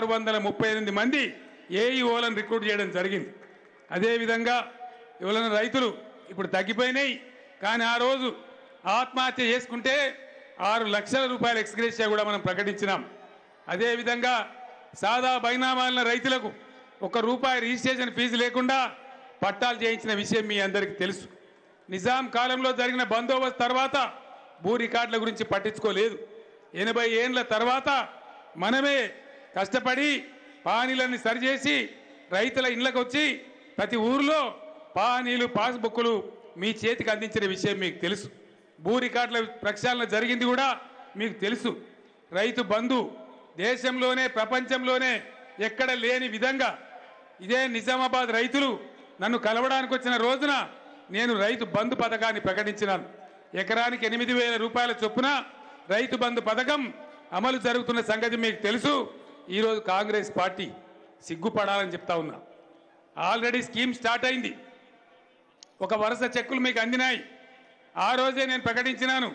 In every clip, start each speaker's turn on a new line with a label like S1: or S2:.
S1: ఆరు వందల ముప్పై ఎనిమిది మంది ఏఈఓలను రిక్రూట్ చేయడం జరిగింది. అదేవిధంగా ఎవరైనా రైతులు ఇప్పుడు తగ్గిపోయినాయి. కానీ ఆ రోజు ఆత్మహత్య చేసుకుంటే ఆరు లక్షల రూపాయల ఎక్స్గ్రేషియా కూడా మనం ప్రకటించినాం. అదేవిధంగా సాదా బైనామాలిన రైతులకు ఒక రూపాయి రిజిస్ట్రేషన్ ఫీజు లేకుండా పట్టాలు చేయించిన విషయం మీ అందరికీ తెలుసు. నిజాం కాలంలో జరిగిన బందోబస్తు తర్వాత భూ రికార్డుల గురించి పట్టించుకోలేదు. ఎనభై ఏండ్ల తర్వాత మనమే కష్టపడి పానీలన్నీ సరిచేసి రైతుల ఇళ్ళకు వచ్చి ప్రతి ఊరిలో పానీలు పాస్బుక్లు మీ చేతికి అందించిన విషయం మీకు తెలుసు. భూ రికార్డుల ప్రక్షాళన జరిగింది కూడా మీకు తెలుసు. రైతు బంధు దేశంలోనే ప్రపంచంలోనే ఎక్కడ లేని విధంగా ఇదే నిజామాబాద్ రైతులు నన్ను కలవడానికి వచ్చిన రోజున నేను రైతు బంధు పథకాన్ని ప్రకటించినాను. ఎకరానికి ఎనిమిది వేల రూపాయల చొప్పున రైతు బంధు పథకం అమలు జరుగుతున్న సంగతి మీకు తెలుసు. ఈరోజు కాంగ్రెస్ పార్టీ సిగ్గుపడాలని చెప్తా ఉన్నా. ఆల్రెడీ స్కీమ్ స్టార్ట్ అయింది. ఒక వరుస చెక్కులు మీకు అందినాయి. ఆ రోజే నేను ప్రకటించినాను.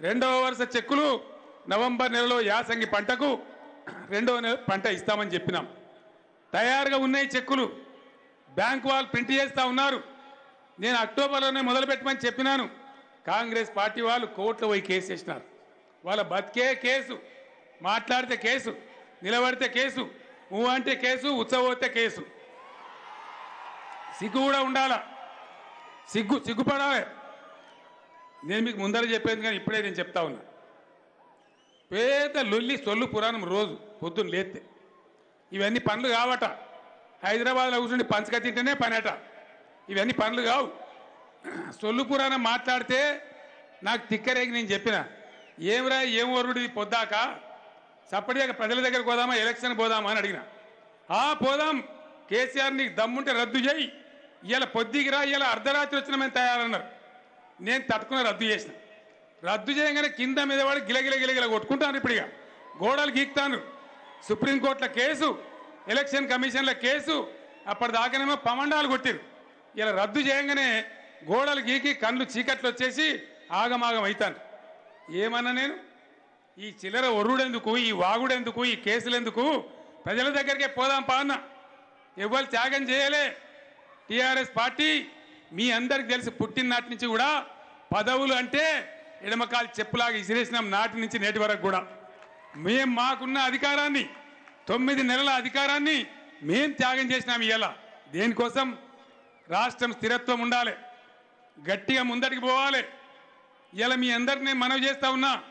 S1: రెండవ వరుస చెక్కులు నవంబర్ నెలలో యాసంగి పంటకు రెండవ నెల పంట ఇస్తామని చెప్పినాం. తయారుగా ఉన్నాయి చెక్కులు. బ్యాంక్ వాళ్ళు ప్రింట్ చేస్తూ ఉన్నారు. నేను అక్టోబర్లోనే మొదలు పెట్టమని చెప్పినాను. కాంగ్రెస్ పార్టీ వాళ్ళు కోర్టులో పోయి కేసు వేసినారు. వాళ్ళ బతికే కేసు మాట్లాడితే కేసు. నిలబడితే కేసు ఊ అంటే కేసు ఉత్సవోతే కేసు. సిగ్గు కూడా ఉండాలా? సిగ్గు సిగ్గుపడాలే. నేను మీకు ముందర చెప్పేది కానీ ఇప్పుడే నేను చెప్తా ఉన్నా. పేద లొల్లి సొల్లు పురాణం రోజు పొద్దున్న లేతే ఇవన్నీ పనులు కావట. హైదరాబాద్లో కూర్చుండి పంచక తింటేనే పనట. ఇవన్నీ పనులు కావు. సొల్లు పురాణం మాట్లాడితే నాకు తిక్కరేగి నేను చెప్పిన. ఏమిరా ఏం వరుడిది పొద్దాక? సప్పటిగా ప్రజల దగ్గరకు పోదామా ఎలక్షన్ పోదామా అని అడిగిన. ఆ పోదాం. కేసీఆర్ నీకు దమ్ముంటే రద్దు చేయి. ఇలా పొద్దుగిరా ఇలా అర్ధరాత్రి వచ్చిన మేము తయారన్నారు. నేను తట్టుకుని రద్దు చేసిన. రద్దు చేయగానే కింద మీద వాడు గిలగిల గిలగిల కొట్టుకుంటాను ఇప్పుడు ఇక. గోడలు గీక్తాను సుప్రీంకోర్టుల కేసు ఎలక్షన్ కమిషన్ల కేసు అప్పటిదాకానేమో పమండాలు కొట్టిరు. ఇలా రద్దు చేయగానే గోడలు గీకి కళ్ళు చీకట్లు వచ్చేసి ఆగమాగం అవుతాను ఏమన్నా నేను? ఈ చిల్లర ఒర్రుడెందుకు ఈ వాగుడెందుకు? ఈ కేసులెందుకు? ప్రజల దగ్గరికే పోదాం పా అన్న. ఎవ్వరు త్యాగం చేయలే. టిఆర్ఎస్ పార్టీ మీ అందరికి తెలిసి పుట్టిన నాటి నుంచి కూడా పదవులు అంటే ఎడమకాలు చెప్పులాగా ఇసిరేసినాం నాటి నుంచి నేటి వరకు కూడా. మేం మాకున్న అధికారాన్ని తొమ్మిది నెలల అధికారాన్ని మేం త్యాగం చేసినాం ఇవాళ దేనికోసం? రాష్ట్రం స్థిరత్వం ఉండాలి. గట్టిగా ముందటికి పోవాలి. ఇలా మీ అందరిని నేను మనవి చేస్తా ఉన్నా.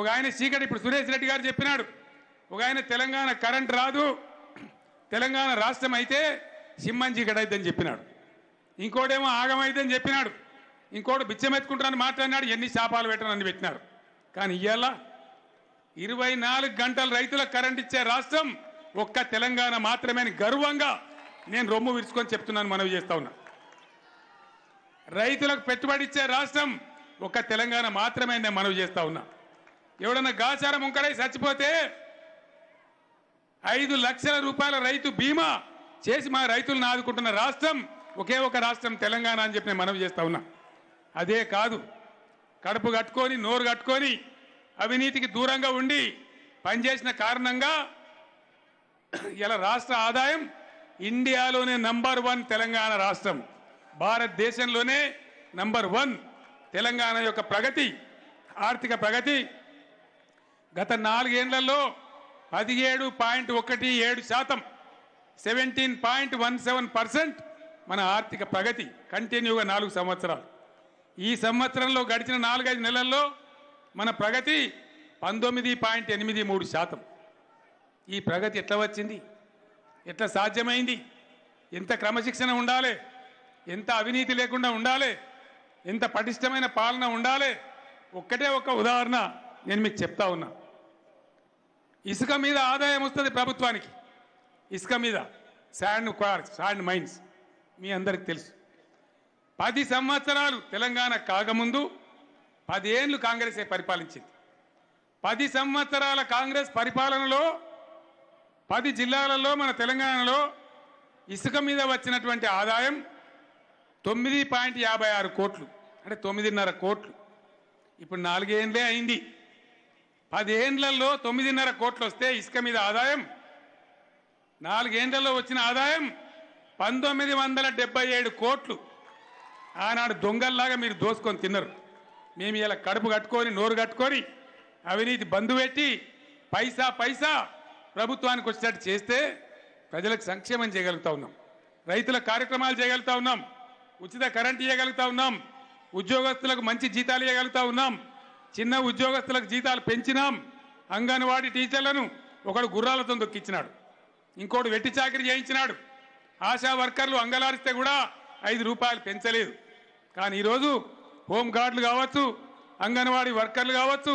S1: ఒక ఆయన చీకటి ఇప్పుడు సురేష్ రెడ్డి గారు చెప్పినాడు. ఒక ఆయన తెలంగాణ కరెంట్ రాదు తెలంగాణ రాష్ట్రం అయితే సింహం చీకటి అయిద్దని చెప్పినాడు. ఇంకోటేమో ఆగమైందని చెప్పినాడు. ఇంకోటి బిచ్చమెత్తుకుంటానని మాట్లాడినాడు ఎన్ని శాపాలు పెట్టనని పెట్టినారు కానీ ఇవాళ ఇరవై నాలుగు గంటలు రైతులకు కరెంట్ ఇచ్చే రాష్ట్రం ఒక్క తెలంగాణ మాత్రమే అని గర్వంగా నేను రొమ్ము విరుచుకొని చెప్తున్నాను మనవి చేస్తా ఉన్నా. రైతులకు పెట్టుబడి ఇచ్చే రాష్ట్రం ఒక్క తెలంగాణ మాత్రమే నేను మనవి చేస్తా ఉన్నా. ఎవడన్నా గాచారం ఉంకడై చచ్చిపోతే ఐదు లక్షల రూపాయల రైతు బీమా చేసి మా రైతులను ఆదుకుంటున్న రాష్ట్రం ఒకే ఒక రాష్ట్రం తెలంగాణ అని చెప్పి నేను మనవి చేస్తా ఉన్నా. అదే కాదు కడుపు కట్టుకొని నోరు కట్టుకొని అవినీతికి దూరంగా ఉండి పనిచేసిన కారణంగా ఇలా రాష్ట్ర ఆదాయం ఇండియాలోనే నంబర్ వన్ తెలంగాణ రాష్ట్రం. భారతదేశంలోనే నంబర్ వన్ తెలంగాణ యొక్క ప్రగతి ఆర్థిక ప్రగతి గత నాలుగేళ్ళలో పదిహేడు పాయింట్ ఒకటి ఏడు శాతం seventeen point one seven percent మన ఆర్థిక ప్రగతి కంటిన్యూగా నాలుగు సంవత్సరాలు. ఈ సంవత్సరంలో గడిచిన నాలుగైదు నెలల్లో మన ప్రగతి పంతొమ్మిది పాయింట్ ఎనిమిది మూడు శాతం. ఈ ప్రగతి ఎట్లా వచ్చింది? ఎట్లా సాధ్యమైంది? ఎంత క్రమశిక్షణ ఉండాలి? ఎంత అవినీతి లేకుండా ఉండాలి? ఎంత పటిష్టమైన పాలన ఉండాలి? ఒక్కటే ఒక ఉదాహరణ నేను మీకు చెప్తా ఉన్నా. ఇసుక మీద ఆదాయం వస్తుంది ప్రభుత్వానికి. ఇసుక మీద. శాండ్ క్వార్క్స్ శాండ్ మైన్స్ మీ అందరికి తెలుసు. పది సంవత్సరాలు తెలంగాణ కాకముందు పదేళ్ళు కాంగ్రెసే పరిపాలించింది. పది సంవత్సరాల కాంగ్రెస్ పరిపాలనలో పది జిల్లాలలో మన తెలంగాణలో ఇసుక మీద వచ్చినటువంటి ఆదాయం తొమ్మిది పాయింట్ యాభై ఆరు కోట్లు. అంటే తొమ్మిదిన్నర కోట్లు. ఇప్పుడు నాలుగేండ్లే అయింది. పదేండ్లలో తొమ్మిదిన్నర కోట్లు వస్తే ఇసుక మీద ఆదాయం నాలుగేండ్లలో వచ్చిన ఆదాయం పంతొమ్మిది వందల డెబ్బై ఏడు కోట్లు. ఆనాడు దొంగల్లాగా మీరు దోసుకొని తిన్నారు. మేము ఇలా కడుపు కట్టుకొని నోరు కట్టుకొని అవినీతి బంధు పెట్టి పైసా పైసా ప్రభుత్వానికి వచ్చేటట్టు చేస్తే ప్రజలకు సంక్షేమం చేయగలుగుతా ఉన్నాం. రైతుల కార్యక్రమాలు చేయగలుగుతా ఉన్నాం. ఉచిత కరెంట్ ఇవ్వగలుగుతా ఉన్నాం. ఉద్యోగస్తులకు మంచి జీతాలు ఇవ్వగలుగుతా ఉన్నాం. చిన్న ఉద్యోగస్తులకు జీతాలు పెంచినాం. అంగన్వాడీ టీచర్లను ఒకడు గుర్రాలతో దొక్కిచ్చినాడు ఇంకోటి వెట్టి చాకరీ చేయించినాడు. ఆశా వర్కర్లు అంగలారిస్తే కూడా ఐదు రూపాయలు పెంచలేదు. కానీ ఈరోజు హోంగార్డులు కావచ్చు అంగన్వాడీ వర్కర్లు కావచ్చు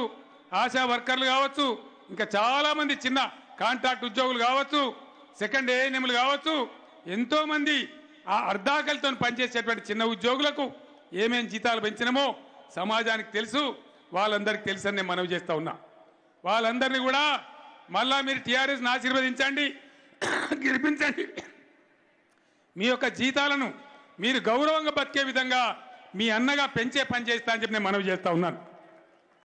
S1: ఆశా వర్కర్లు కావచ్చు ఇంకా చాలామంది చిన్న కాంట్రాక్ట్ ఉద్యోగులు కావచ్చు సెకండ్ ఏఎన్ఎంలు కావచ్చు ఎంతోమంది ఆ అర్ధాకలితో పనిచేసేటువంటి చిన్న ఉద్యోగులకు ఏమేం జీతాలు పెంచినమో సమాజానికి తెలుసు. వాళ్ళందరికీ తెలుసని నేను మనవి చేస్తూ ఉన్నా. వాళ్ళందరినీ కూడా మళ్ళా మీరు టీఆర్ఎస్ని ఆశీర్వదించండి గెలిపించండి. మీ యొక్క జీతాలను మీరు గౌరవంగా బతికే విధంగా మీ అన్నగా పెంచే పని చేస్తా అని చెప్పి నేను మనవి చేస్తా ఉన్నాను.